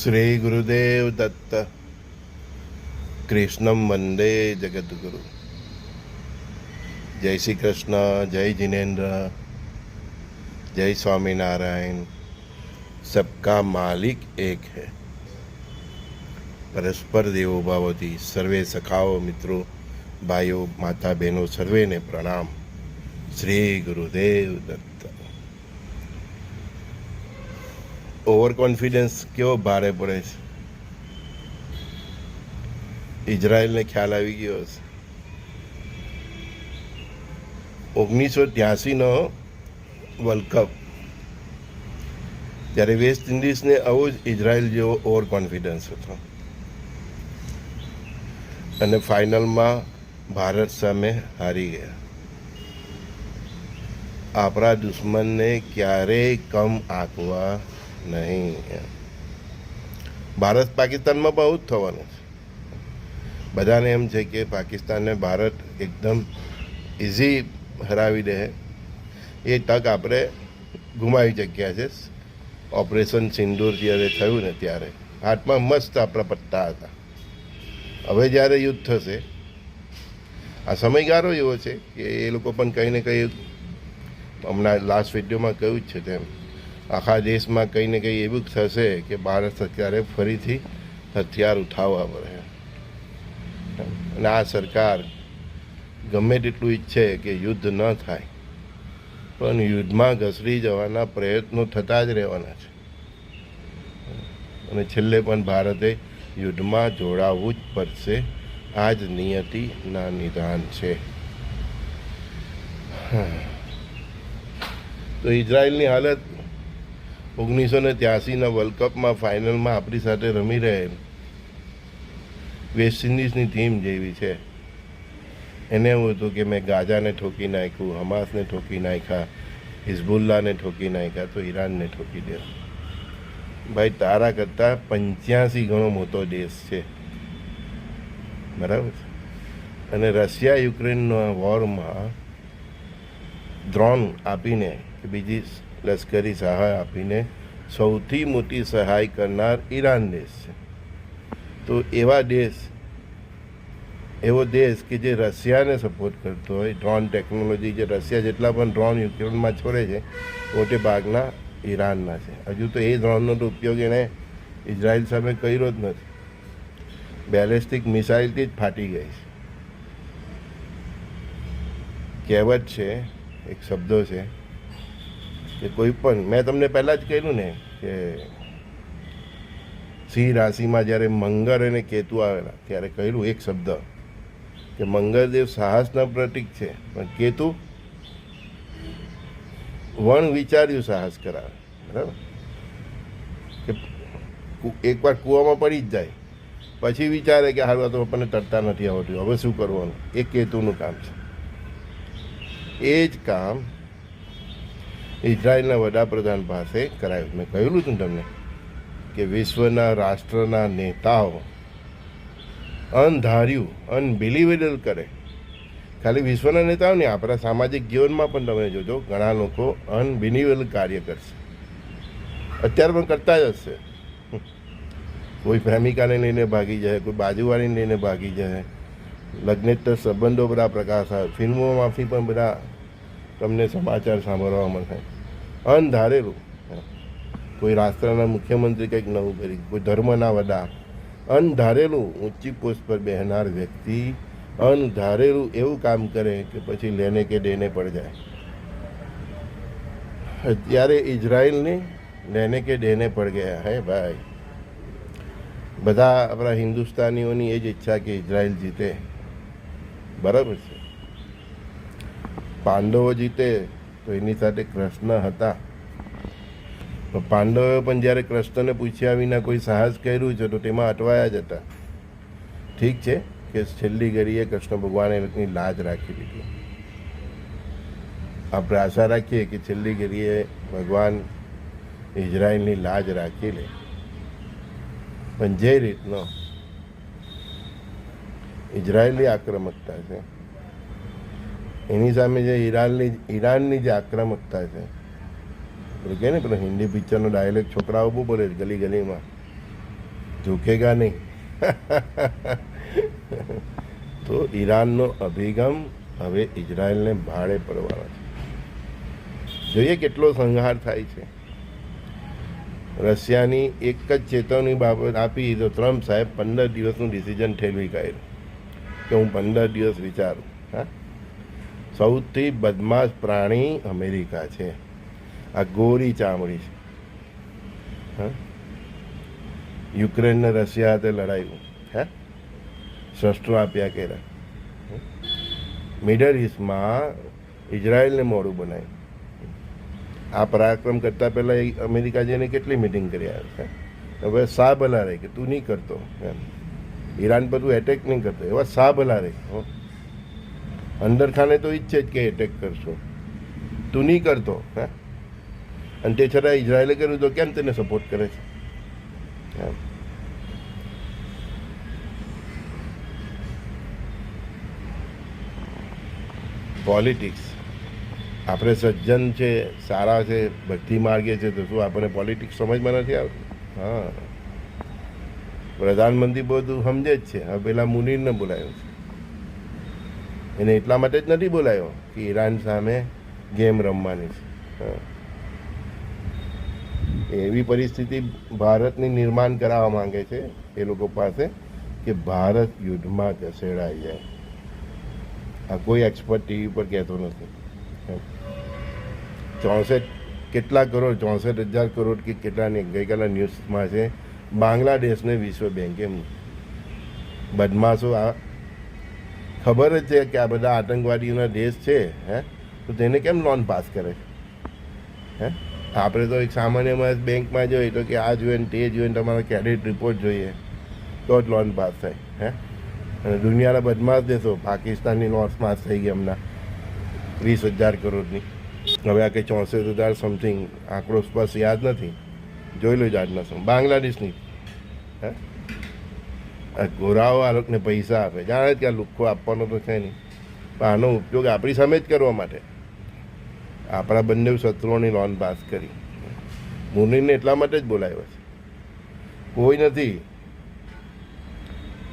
શ્રી ગુરુદેવ દત્ત કૃષ્ણમ વંદે જગદગુરુ જય શ્રી કૃષ્ણ જય જિનેન્દ્ર જય સ્વામિનારાયણ સબકા માલિક એક હે પરસ્પર દેવો ભાવોથી સર્વે સખાઓ મિત્રો ભાઈઓ માતા બહેનો સર્વેને પ્રણામ શ્રી ગુરુદેવ દત્ત ઓવર કોન્ફિડન્સ કેવો ભારે પડે છે? ઇઝરાયલને ખ્યાલ આવી ગયો હશે. ઓગણીસો ત્યાસીનો વર્લ્ડ કપ ત્યારે વેસ્ટ ઇન્ડિઝને આવો જ ઇઝરાયલ જેવો ઓવર કોન્ફિડન્સ હતો. અને ફાઇનલમાં ભારત સામે હારી ગયા. આપણા દુશ્મનને ક્યારેય કમ આંકવા નહીં ભારત પાકિસ્તાનમાં બહુ જ થવાનું છે. બધાને એમ છે કે પાકિસ્તાનને ભારત એકદમ ઇઝી હરાવી દે. એ તક આપણે ગુમાવી ચૂક્યા છે. ઓપરેશન સિંદૂર જ્યારે થયું ને ત્યારે. હાથમાં મસ્ત આપણા પત્તા હતા. હવે જ્યારે યુદ્ધ થશે, આ સમયગાળો એવો છે કે એ લોકો પણ કંઈ ને કંઈ હમણાં લાસ્ટ વિડીયોમાં કહ્યું જ છે તેમ. આખા દેશમાં કંઈ ને કંઈ એવું થશે કે ભારત સરકારે ફરીથી હથિયાર ઉઠાવવા પડે. અને આ સરકાર ગમે તેટલું ઈચ્છે કે યુદ્ધ ન થાય, પણ યુદ્ધમાં ઘસડી જવાના પ્રયત્નો થતા જ રહેવાના છે. અને છેલ્લે પણ ભારતે યુદ્ધમાં જોડાવવું જ પડશે. આ જ નિયતિના નિદાન છે. તો ઇઝરાયલની હાલત ઓગણીસો ને ત્યાસીના વર્લ્ડ કપમાં ફાઇનલમાં આપણી સાથે રમી રહેલ વેસ્ટ ઇન્ડિઝની ટીમ જેવી છે. એને એવું હતું કે મેં ગાજાને ઠોકી નાખ્યું, હમાસને ઠોકી નાખ્યા હિઝબુલ્લાને ઠોકી નાખ્યા, તો ઈરાનને ઠોકી દે. ભાઈ, તારા કરતાં પંચ્યાસી ગણો મોટો દેશ છે. બરાબર છે? અને રશિયા યુક્રેનના વોરમાં ડ્રોન આપીને બીજી લશ્કરી સહાય આપીને સૌથી મોટી સહાય કરનાર ઈરાન દેશ છે. તો એવા દેશ, એવો દેશ કે જે રશિયાને સપોર્ટ કરતો હોય ડ્રોન ટેકનોલોજી જે રશિયા જેટલા પણ ડ્રોન યુક્રેનમાં છોડે છે, મોટે ભાગના ઈરાનના છે. હજુ તો એ ડ્રોનનો તો ઉપયોગ એણે ઇઝરાયલ સામે કર્યો જ નથી. બેલેસ્ટિક મિસાઇલથી જ ફાટી ગઈ છે. કહેવત છે, એક શબ્દો છે કે કોઈ પણ, મેં તમને પહેલાં જ કહ્યું ને કે સિંહ રાશિમાં જ્યારે મંગળ અને કેતુ આવેલા, ત્યારે કહ્યું એક શબ્દ કે મંગળદેવ સાહસના પ્રતીક છે. પણ કેતુ વણ વિચાર્યું સાહસ કરાવે. બરાબર? કે એકવાર કૂવામાં પડી જ જાય. પછી વિચારે કે હાલ તો આપણને તરતા નથી આવડતું. હવે શું કરવાનું? એ કેતુનું કામ છે. એ જ કામ ઇઝરાયલના વડાપ્રધાન પાસે કરાયું. મેં કહેલું હતું તમને કે વિશ્વના રાષ્ટ્રના નેતાઓ અનધાર્યું, અનબિલિવેબલ કરે. ખાલી વિશ્વના નેતાઓ નહીં, આપણા સામાજિક જીવનમાં પણ તમે જોજો, ઘણા લોકો અનબિલિવેબલ કાર્ય કરશે. અત્યારે પણ કરતા જ હશે. કોઈ પ્રેમિકાને લઈને ભાગી જાય, કોઈ બાજુવાળીને લઈને ભાગી જાય. લગ્નેતર સંબંધો બધા પ્રકાશ આવે. ફિલ્મોમાંથી પણ બધા તમને સમાચાર સાંભળવા મળશે. અનધારેલું કોઈ રાષ્ટ્રના મુખ્યમંત્રી કંઈક નવું કરી, કોઈ ધર્મના વડા. અનધારેલું ઊંચી પોસ્ટ પર બેહનાર વ્યક્તિ અનધારેલું એવું કામ કરે કે પછી લેને કે દેને પડ જાય. અત્યારે ઇઝરાયલને લેને કે દેને પડ ગયા હે ભાઈ. બધા આપણા હિન્દુસ્તાનીઓની એ જ ઈચ્છા કે ઇઝરાયલ જીતે. બરાબર છે. પાંડવો જીતે તો એની સાથે કૃષ્ણ હતા. તો પાંડવોએ પણ જ્યારે કૃષ્ણને પૂછ્યા વિના કોઈ સાહસ કર્યું છે તો તેમાં અટવાયા જ હતા. ઠીક છે કે છેલ્લી ઘડીએ કૃષ્ણ ભગવાને એની લાજ રાખી દીધી આપણે આશા રાખીએ કે છેલ્લી ઘડીએ ભગવાન ઇઝરાયલની લાજ રાખી લે. પણ જે રીતનો ઇઝરાયલી આક્રમકતા છે એની સામે જે ઈરાનની ઈરાનની જે આક્રમકતા છે. એટલે કહે ને, પેલો હિન્દી પિક્ચરનો ડાયલેક્ટ છોકરાઓ બહુ બોલે ગલી ગલીમાં. ઝૂકેગા નહીં. તો ઈરાનનો અભિગમ હવે ઇઝરાયલને ભાડે પડવાનો છે. જોઈએ કેટલો સંહાર થાય છે. રશિયાની એક જ ચેતવણી બાબત આપી તો ટ્રમ્પ સાહેબ પંદર દિવસનું ડિસિઝન ઠેલવી કાઢ્યું. કે હું પંદર દિવસ વિચારું. હા? સૌથી બદમાશ પ્રાણી અમેરિકા છે. આ ગોરી ચામડી છે. હા? યુક્રેન ને રશિયા હાથે લડાયું. હે? શસ્ત્રો આપ્યા કેરા મિડલ ઇસ્ટમાં ઇઝરાયલને મોડું બનાવ્યું. આ પરાક્રમ કરતાં પહેલાં અમેરિકા જઈને કેટલી મિટિંગ કરી આવ્યા હવે સા ભલા રહે કે તું નહીં કરતો. એમ. ઈરાન પર તું એટેક નહીં કરતો. એવા સા ભલા હો. અંદર ખાને તો ઈચ્છે જ કે એટેક કરશો. તું નહીં કરતો, હે? અને તે છતાં ઇઝરાયલે કર્યું તો કેમ તેને સપોર્ટ કરે છે? એમ. પોલિટિક્સ આપણે સજ્જન છે, સારા છે ભક્તિ માર્ગે છે, તો શું આપણને પોલિટિક્સ સમજમાં નથી આવતું? હા. પ્રધાનમંત્રી બધું સમજે જ છે. હવે પેલા મુનીરને બોલાયો છે. એને એટલા માટે જ નથી બોલાયો કે ઈરાન સામે ગેમ રમવાની છે. એવી પરિસ્થિતિ ભારતની નિર્માણ કરાવવા માંગે છે એ લોકો પાસે કે ભારત યુદ્ધમાં ઘસેડાઈ જાય. આ કોઈ એક્સપર્ટ ટીવી પર કહેતો નથી. ચોસઠ કેટલા કરોડ, ચોસઠ હજાર કરોડ કે કેટલાની ગઈકાલે ન્યૂઝમાં છે, બાંગ્લાદેશને વિશ્વ બેંકે બદમાશો આ ખબર જ છે કે આ બધા આતંકવાદીઓના દેશ છે, હે? તો તેને કેમ લોન પાસ કરે? હે? આપણે તો એક સામાન્ય માણસ બેંકમાં જોઈએ તો કે આ જોઈએ ને તે જોઈએ ને તમારો ક્રેડિટ રિપોર્ટ જોઈએ, તો જ લોન પાસ થાય, હે? અને દુનિયાના બદમાશ દેશો, પાકિસ્તાનની લોન પાસ થઈ ગઈ હમણાં, વીસ હજાર કરોડની. હવે આ કંઈ ચોસઠ હજાર સમથિંગ આંકડો સ્પર્શ યાદ નથી, જોઈ લો આજના નથી બાંગ્લાદેશની, હે? ગોરાઓ આ લોકોને પૈસા આપે. જાણે કે આ લુખ્ખો આપવાનો તો છે નહીં. પણ આનો ઉપયોગ આપણી સામે જ કરવા માટે. આપણા બંને શત્રુઓની લોન પાસ કરી. મુનિને એટલા માટે જ બોલાવ્યો છે. કોઈ નથી.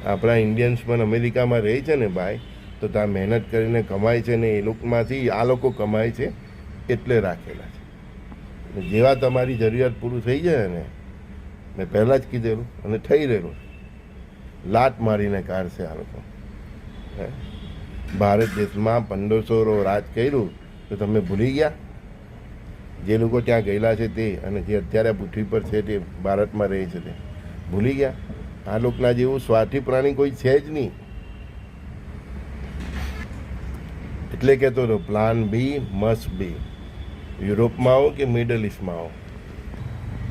આપણા ઇન્ડિયન્સ પણ અમેરિકામાં રહે છે ને ભાઈ, તો ત્યાં મહેનત કરીને કમાય છે ને એ લોકોમાંથી આ લોકો કમાય છે એટલે રાખેલા છે. જેવા તમારી જરૂરિયાત પૂરું થઈ જાય ને, મેં પહેલાં જ કીધેલું અને થઈ રહેલું લાત મારીને કાઢશે આ લોકો ભારત દેશમાં પંદરસો રાજ કર્યું તો તમે ભૂલી ગયા? જે લોકો ત્યાં ગયેલા છે તે અને જે અત્યારે પૃથ્વી પર છે તે ભારતમાં રહે છે તે. ભૂલી ગયા? આ લોકના જેવું સ્વાર્થી પ્રાણી કોઈ છે જ નહીં. એટલે કહેતો હતો પ્લાન બી મસ્ટ બી યુરોપમાં આવો કે મિડલ ઇસ્ટમાં આવો?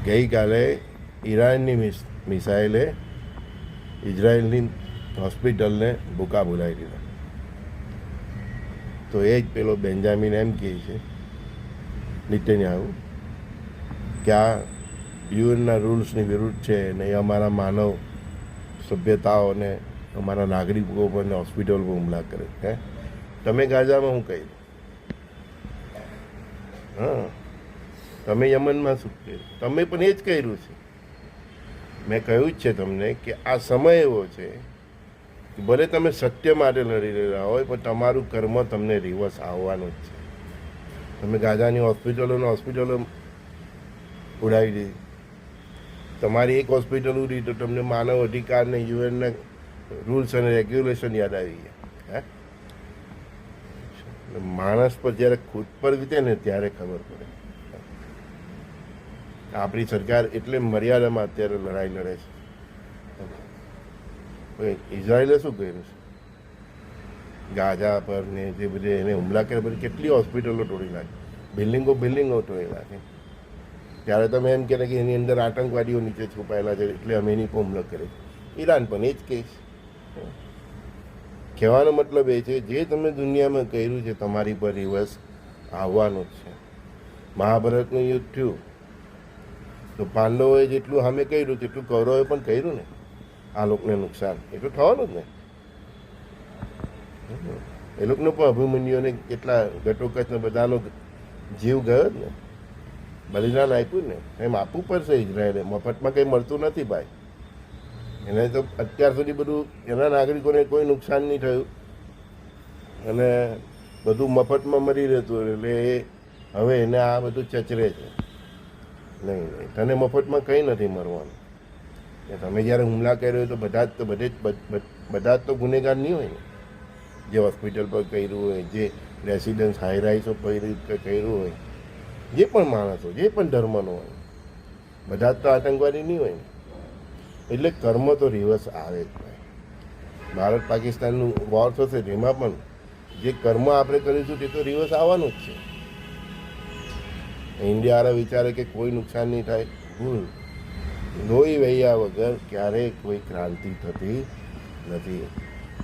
ગઈકાલે ઈરાનની મિસ, મિસાઇલે ઇઝરાયલની હોસ્પિટલને ભૂકા બોલાવી દીધા. તો એ જ પેલો બેન્જામિન એમ કહે છે નિત્યન્યાહુ કે આ યુએનના રૂલ્સની વિરુદ્ધ છે ને એ અમારા માનવ સભ્યતાઓ અને અમારા નાગરિકો પર હોસ્પિટલ પર હુમલા કરે હે? તમે ગાઝામાં હું કહ્યું હા. તમે યમનમાં શું કહ્યું તમે પણ એ જ કર્યું છે. મેં કહ્યું જ છે તમને કે આ સમય એવો છે ભલે તમે સત્ય માટે લડી રહ્યા હોય, પણ તમારું કર્મ તમને રિવર્સ આવવાનું જ છે. તમે ગાઝાની હોસ્પિટલોને હોસ્પિટલો ઉડાવી દીધી તમારી એક હોસ્પિટલ ઉડી તો તમને માનવ અધિકારને યુએનના રૂલ્સ અને રેગ્યુલેશન યાદ આવી ગયા. હે? માણસ પર જ્યારે ખુદ પર વીતે ને ત્યારે ખબર પડે. આપણી સરકાર એટલે મર્યાદામાં અત્યારે લડાઈ લડે છે. ઇઝરાયલે શું કર્યું છે? ગાઝા પર ને જે બધે એને હુમલા કર્યા પછી કેટલી હોસ્પિટલો તોડી નાખી. બિલ્ડિંગો બિલ્ડિંગો તોડી નાખી. ત્યારે તમે એમ કહેતા કે એની અંદર આતંકવાદીઓ નીચે છુપાયેલા છે એટલે અમે એની પર હુમલો કરે ઈરાન પણ એ જ કેસ કહેવાનો મતલબ એ છે, જે તમે દુનિયામાં કર્યું છે, તમારી પર રિવર્સ આવવાનું જ છે. મહાભારતનું યુદ્ધ થયું. તો પાંડવોએ જેટલું સામે કર્યું તેટલું કૌરવે પણ કર્યું ને. આ લોકોને નુકસાન. એટલું થવાનું જ ને. એ લોકોનો પણ અભિમન્યુઓને કેટલા ઘટોકચને બધાનો જીવ ગયો જ ને. બલિદાન આપ્યું ને. એમ આપવું પડશે ઇઝરાયલે મફતમાં કંઈ મળતું નથી ભાઈ. એને તો અત્યાર સુધી બધું એના નાગરિકોને કોઈ નુકસાન નહીં થયું. અને બધું મફતમાં મરી રહેતું એટલે એ હવે એને આ બધું ચચરે છે. નહીં નહીં. તને મફતમાં કંઈ નથી મરવાનું તમે જ્યારે હુમલા કર્યો હોય તો બધા જ તો બધે જ બધ- જ તો ગુનેગાર નહીં હોય ને. જે હોસ્પિટલ પર કર્યું હોય, જે રેસિડન્સ હાઈરાઇસો પર કર્યું હોય. જે પણ માણસો જે પણ ધર્મનો હોય. બધા જ તો આતંકવાદી નહીં હોય ને. એટલે કર્મ તો રિવર્સ આવે જ ભાઈ. ભારત પાકિસ્તાનનું વોર થશે, તેમાં પણ જે કર્મ આપણે કરીશું, તે તો રિવર્સ આવવાનું જ છે. ઇન્ડિયા વાળા વિચારે કે કોઈ નુકસાન નહીં થાય. ભૂલ લોહી વહ્યા વગર ક્યારેય કોઈ ક્રાંતિ થતી નથી.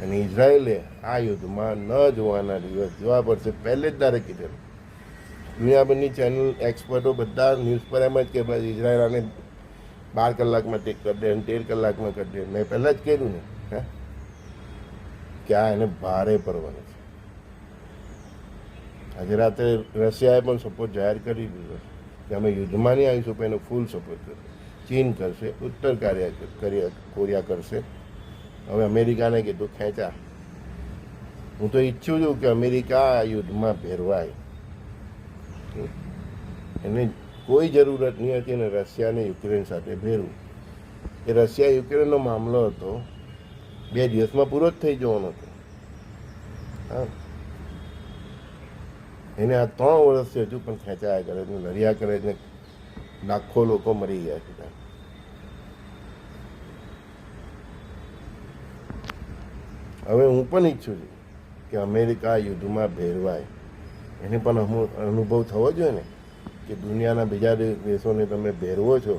અને ઇઝરાયેલે આ યુદ્ધમાં ન જોવાના દિવસ જોવા પડશે પહેલે જ તારે કીધેલું. દુનિયાભરની ચેનલ એક્સપર્ટો બધા ન્યૂઝ પર એમ જ કે ભાઈ ઇઝરાયલ આને બાર કલાકમાં ટેક કરી દે અને તેર કલાકમાં કરી દે. મેં પહેલાં જ કહ્યું ને, હે? કે આ એને ભારે પડવાનું છે આજે રાત્રે રશિયાએ પણ સપોર્ટ જાહેર કરી દીધો. કે અમે યુદ્ધમાં નહીં આવીશું, પણ એનો ફૂલ સપોર્ટ કરશે ચીન કરશે, ઉત્તર કાર્ય કરી, કોરિયા કરશે. હવે અમેરિકાને કીધું, ખેંચા. હું તો ઈચ્છું છું કે અમેરિકા આ યુદ્ધમાં ભેરવાય એને કોઈ જરૂરત નહીં હતી અને રશિયાને યુક્રેન સાથે ભેરવું એ રશિયા યુક્રેનનો મામલો હતો. બે દિવસમાં પૂરો જ થઈ જવાનો હતો. હા. એને આ ત્રણ વર્ષથી હજુ પણ ખેંચાયા કરે છે લડ્યા કરે છે, લાખો લોકો મરી ગયા છે ત્યાં. હવે હું પણ ઈચ્છું છું કે અમેરિકા યુદ્ધમાં ભેરવાય એને પણ અનુભવ થવો જોઈએ ને, કે દુનિયાના બીજા દેશોને તમે ભેરવો છો,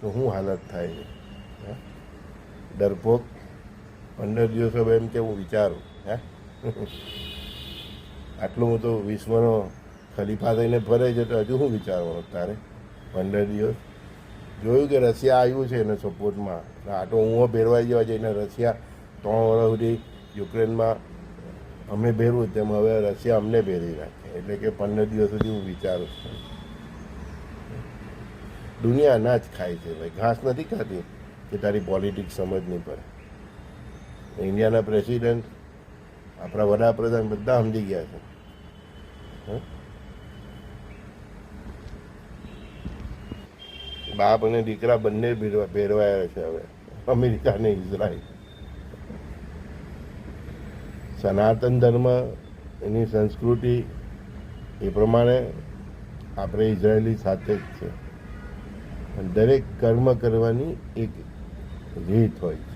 તો શું હાલત થાય છે? ડરપોક પંદર દિવસ હવે એમ કે હું વિચારું, હે આટલું હું તો વિશ્વનો ખલીફા થઈને ફરે છે તો હજુ શું વિચારવાનું તારે? પંદર દિવસ. જોયું કે રશિયા આવ્યું છે એને સપોર્ટમાં. આ તો હું ભેરવાઈ જવા જઈને રશિયા ત્રણ વર્ષ સુધી યુક્રેનમાં અમે ભેરવું તેમ હવે રશિયા અમને ભેરી રાખે એટલે કે પંદર દિવસ સુધી હું વિચારું છું. દુનિયા અનાજ ખાય છે ભાઈ. ઘાસ નથી ખાતી કે તારી પોલિટિક્સ નહીં પડે. ઇન્ડિયાના પ્રેસિડેન્ટ આપણા વડાપ્રધાન બધા સમજી ગયા છે? બાપ અને દીકરા બંને ભેરવા ભેરવાયા છે હવે. અમેરિકા અને ઇઝરાયલ. સનાતન ધર્મ, એની સંસ્કૃતિ એ પ્રમાણે આપણે ઇઝરાયલી સાથે જ છે. દરેક કર્મ કરવાની એક રીત હોય છે.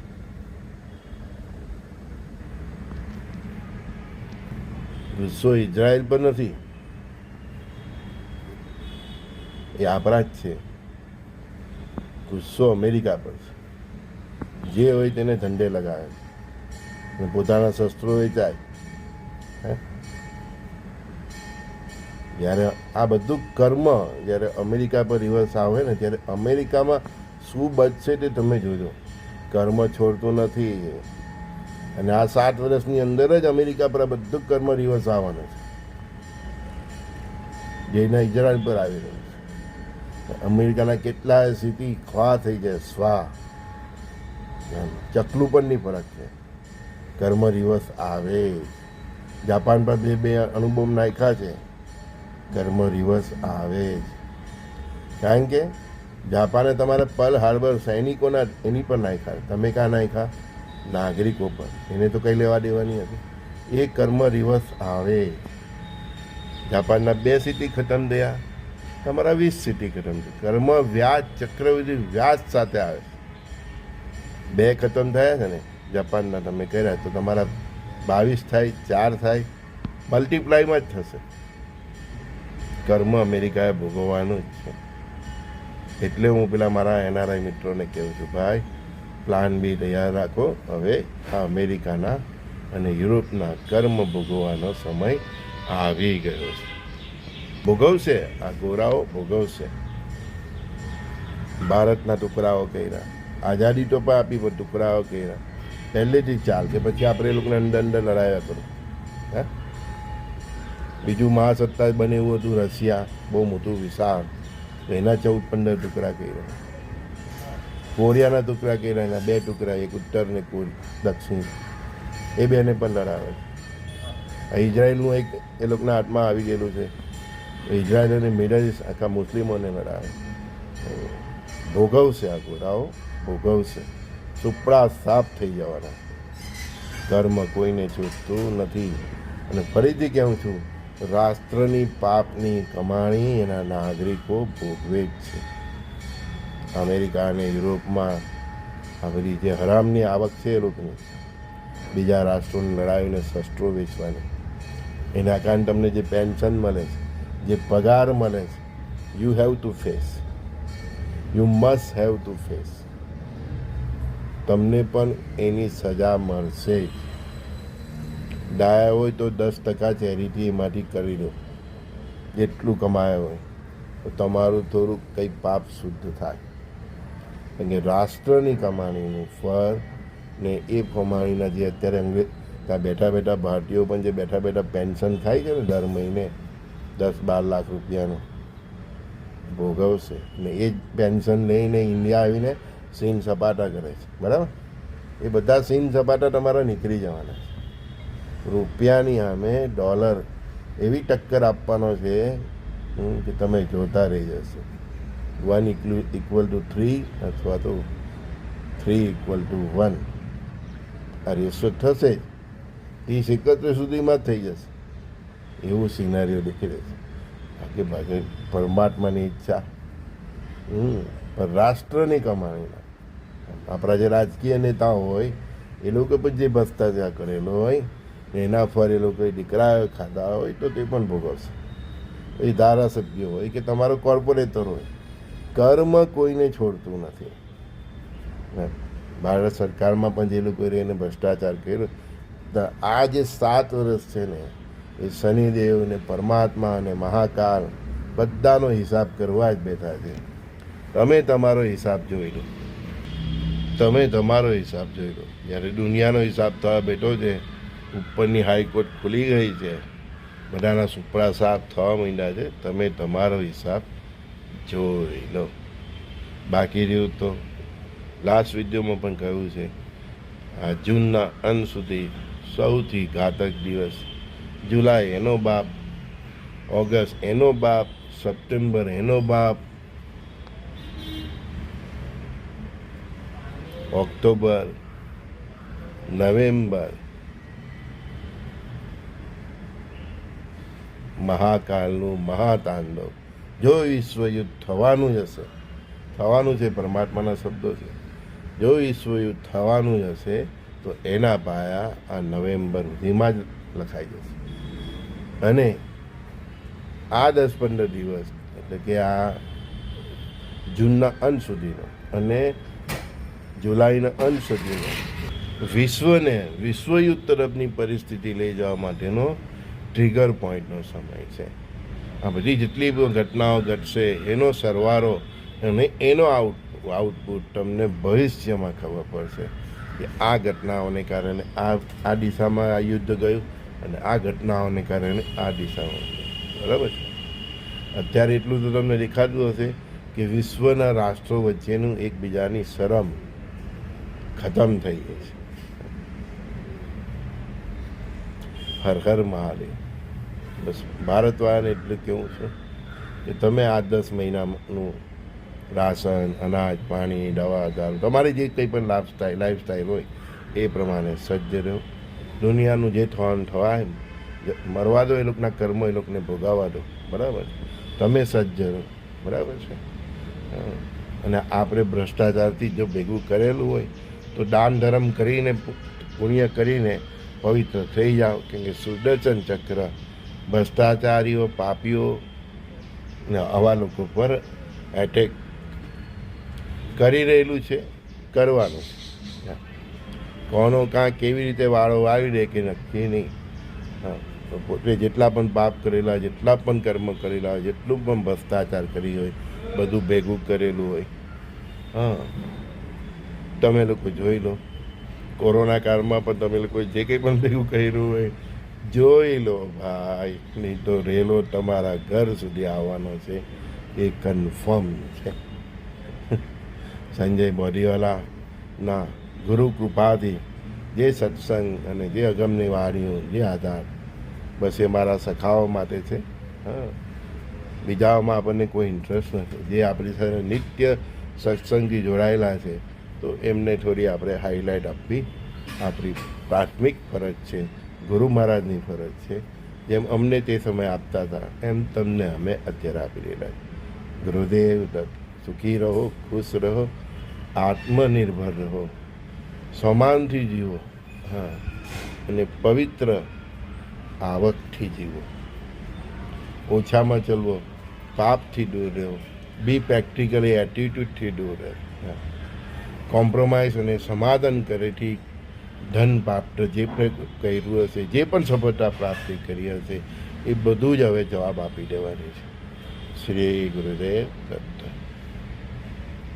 ગુસ્સો ઇઝરાયલ પર નથી. એ આપણા જ છે ગુસ્સો અમેરિકા પર છે. જે હોય તેને ધંધે લગાવે છે. અને પોતાના શસ્ત્રો વેચાય. હે? જ્યારે આ બધું કર્મ જ્યારે અમેરિકા પર રિવર્સ આવે ને, ત્યારે અમેરિકામાં શું બચશે તે તમે જોજો. કર્મ છોડતું નથી. અને આ સાત વર્ષની અંદર જ અમેરિકા પર બધું કર્મ રિવર્સ આવવાનું છે. જેના ઇઝરાયલ પર આવી રહ્યું છે. અમેરિકાના કેટલાય સ્થિતિ ખ્વા થઈ જાય, સ્વા. ચકલું પણ નહીં ફરક છે. કર્મ રિવર્સ આવે. જાપાન પર બે બે અણુબોમ નાખ્યા છે. કર્મ રિવર્સ આવે. જ કારણ કે જાપાને તમારા પલ હાર્બર સૈનિકોના એની પર નાખ્યા. તમે કાં નાખ્યા? નાગરિકો પર એને તો કંઈ લેવા દેવાની હતી. એ કર્મ રિવર્સ આવે. જાપાનના બે સિટી ખતમ થયા. તમારા વીસ સિટી ખતમ થયા. કર્મ, વ્યાજ, ચક્રવૃદ્ધિ, વ્યાજ સાથે આવે. બે ખતમ થયા છે ને. જાપાનના તમે કર્યા તો તમારા બાવીસ થાય, ચાર થાય મલ્ટીપ્લાયમાં જ થશે. કર્મ અમેરિકાએ ભોગવવાનું જ છે. એટલે હું પેલા મારા એનઆરઆઈ મિત્રોને કહું છું, ભાઈ પ્લાન બી તૈયાર રાખો. હવે આ અમેરિકાના અને યુરોપના કર્મ ભોગવવાનો સમય આવી ગયો છે. ભોગવશે, આ ગોરાઓ ભોગવશે. ભારતના ટુકડાઓ કર્યા, આઝાદી તો પણ આપી પણ ટુકડાઓ કર્યા. પહેલેથી ચાલ, કે પછી આપણે એ લોકોને અંદર અંદર લડાયા કરો. હે? બીજું મહાસત્તા બને એવું હતું, રશિયા બહુ મોટું વિશાળ એના ચૌદ પંદર ટુકડા કર્યા. કોરિયાના ટુકડા કર્યા, એના બે ટુકડા, એક ઉત્તર ને દક્ષિણ. એ બેને પણ લડાવે છે. ઇઝરાયલનું એક, એ લોકોના હાથમાં આવી ગયેલું છે. ઇઝરાયલ અને મિડલ ઇસ્ટ આખા મુસ્લિમોને લડાવે. ભોગવશે આ ગોરાઓ ભોગવશે. સુપડા સાફ થઈ જવાના. કર્મ કોઈને છૂટતું નથી. અને ફરીથી કહું છું, રાષ્ટ્રની પાપની કમાણી એના નાગરિકો ભોગવે જ છે. અમેરિકા અને યુરોપમાં આ બધી જે હરામની આવક છે એ લોકોની, બીજા રાષ્ટ્રોની લડાવીને શસ્ત્રો વેચવાની. એના કારણે તમને જે પેન્શન મળે છે, જે પગાર મળે છે you have to face you must have to face તમને પણ એની સજા મળશે જ. ડાયા હોય તો દસ ટકા ચેરિટી એમાંથી કરી દો. જેટલું કમાયા હોય. તો તમારું થોડુંક કંઈ પાપ શુદ્ધ થાય. કે રાષ્ટ્રની કમાણીનું ફળ ને એ કમાણીના જે અત્યારે અંગ્રેજ ત્યાં બેઠા બેઠા ભારતીયો પણ જે બેઠા બેઠા પેન્શન ખાય છે ને દર મહિને દસ બાર લાખ રૂપિયાનું ભોગવશે ને એ જ પેન્શન લઈને ઇન્ડિયા આવીને સીન સપાટા કરે છે. બરાબર? એ બધા સીન સપાટા તમારા નીકળી જવાના છે. રૂપિયાની સામે ડોલર એવી ટક્કર આપવાનો છે કે તમે જોતા રહી જશો. વન ઇક્વલ ટુ થ્રી અથવા તો થ્રી ઇક્વલ ટુ વન આ રેશો થશે. જ ત્રીસ એકત્રીસ સુધીમાં થઈ જશે. એવું સિનારીઓ દેખી છે. બાકી બાકી પરમાત્માની ઈચ્છા. પણ રાષ્ટ્રની કમાણીના આપણા જે રાજકીય નેતા હોય, એ લોકો પણ જે ભ્રષ્ટાચાર કરેલો હોય એના ફર એ લોકોએ દીકરા ખાધા હોય, તો તે પણ ભોગવશે. એ ધારાસભ્ય હોય કે તમારો કોર્પોરેટર હોય કર્મ કોઈને છોડતું નથી. ભારત સરકારમાં પણ જે લોકો રહીને ભ્રષ્ટાચાર કર્યો આ જે સાત વર્ષ છે ને, એ શનિદેવ ને પરમાત્મા અને મહાકાલ બધાનો હિસાબ કરવા જ બેઠા છે. તમે તમારો હિસાબ જોઈ લો. તમે તમારો હિસાબ જોઈ લો. જ્યારે દુનિયાનો હિસાબ થવા બેઠો છે, ઉપરની હાઈકોર્ટ ખુલી ગઈ છે, બધાના સુપડા સાફ થવા માંડ્યા છે, તમે તમારો હિસાબ જોઈ લો. બાકી રહ્યું તો લાસ્ટ વિડીયોમાં પણ કહ્યું છે આ જૂનના અંત સુધી સૌથી ઘાતક દિવસ જુલાઈ એનો બાપ, ઓગસ્ટ એનો બાપ, સપ્ટેમ્બર એનો બાપ, ઓક્ટોબર, નવેમ્બર, મહાકાલનું મહાતાંડવ. જો વિશ્વયુદ્ધ થવાનું જ હશે, થવાનું છે પરમાત્માના શબ્દો છે. જો વિશ્વયુદ્ધ થવાનું જ હશે, તો એના પાયા આ નવેમ્બર સુધીમાં જ લખાઈ જશે. અને આ દસ પંદર દિવસ એટલે કે આ જૂનના અંત સુધીનો અને જુલાઈના અંત સુધીનો વિશ્વને, વિશ્વયુદ્ધ તરફની પરિસ્થિતિ લઈ જવા માટેનો ટ્રિગર પોઈન્ટનો સમય છે. આ બધી જેટલી ઘટનાઓ ઘટશે, એનો સરવારો અને એનો આઉટ, આઉટપુટ તમને ભવિષ્યમાં ખબર પડશે કે આ ઘટનાઓને કારણે આ આ દિશામાં આ યુદ્ધ ગયું અને આ ઘટનાઓને કારણે આ દિશામાં બરાબર છે? અત્યારે એટલું તો તમને દેખાતું હશે કે વિશ્વના રાષ્ટ્રો વચ્ચેનું એકબીજાની શરમ ખતમ થઈ ગઈ છે. હર હર મહાદેવ. બસ ભારતવાળાને એટલે કેવું છે કે તમે આ દસ મહિનાનું રાશન, અનાજ, પાણી, દવા, દારૂ, તમારી જે કંઈ પણ લાઈફ સ્ટાઈલ લાઈફ સ્ટાઈલ હોય, એ પ્રમાણે સજ્જ રહો દુનિયાનું જે થવાનું એમ મરવા દો એ લોકોના કર્મ એ લોકોને ભોગાવા દો, બરાબર તમે સજ્જ રહો બરાબર છે? અને આપણે ભ્રષ્ટાચારથી જો ભેગું કરેલું હોય, તો દાન ધર્મ કરીને, પુણ્ય કરીને પવિત્ર થઈ જાઓ. કેમ કે સુદર્શન ચક્ર ભ્રષ્ટાચારીઓ, પાપીઓ આવા લોકો પર એટેક કરી રહેલું છે, કરવાનું છે. કોનો કાં કેવી રીતે વાળો વાવી દે કે નક્કી નહીં. હા પોતે જેટલા પણ પાપ કરેલા, જેટલા પણ કર્મ કરેલા હોય, જેટલું પણ ભ્રષ્ટાચાર કરી હોય, બધું ભેગું કરેલું હોય. હા, તમે લોકો જોઈ લો. કોરોના કાળમાં પણ તમે લોકો જે કંઈ પણ ભેગું કર્યું હોય જોઈ લો ભાઈ, નહીં તો રેલો તમારા ઘર સુધી આવવાનો છે. એ કન્ફર્મ છે. સંજય બોરીવાલાના ગુરુ કૃપાથી જે સત્સંગ અને જે અગમની વાણીઓ, જે આધાર, બસ એ મારા સખાઓ માટે છે. હા. બીજાઓમાં આપણને કોઈ ઇન્ટરેસ્ટ નથી. જે આપણી સાથે નિત્ય સત્સંગથી જોડાયેલા છે, તો એમને થોડી આપણે હાઇલાઇટ આપવી. આપણી પ્રાથમિક ફરજ છે. ગુરુ મહારાજની ફરજ છે, જેમ અમને તે સમય આપતા હતા, એમ તમને અમે અત્યારે આપી રહ્યા ગુરુદેવ સુખી રહો, ખુશ રહો, આત્મનિર્ભર રહો, સમાનથી જીવો, હા, અને પવિત્ર આવકથી જીવો. ઓછામાં ચલવો, પાપથી દૂર રહો બી પ્રેક્ટિકલી એટીટ્યૂડથી દૂર રહે કોમ્પ્રોમાઇઝ અને સમાધાન કરેથી ધન પ્રાપ્ત, જે કર્યું હશે, જે પણ સફળતા પ્રાપ્તિ કરી હશે, એ બધું જ હવે જવાબ આપી દેવાની છે. શ્રી ગુરુદેવ દત્ત.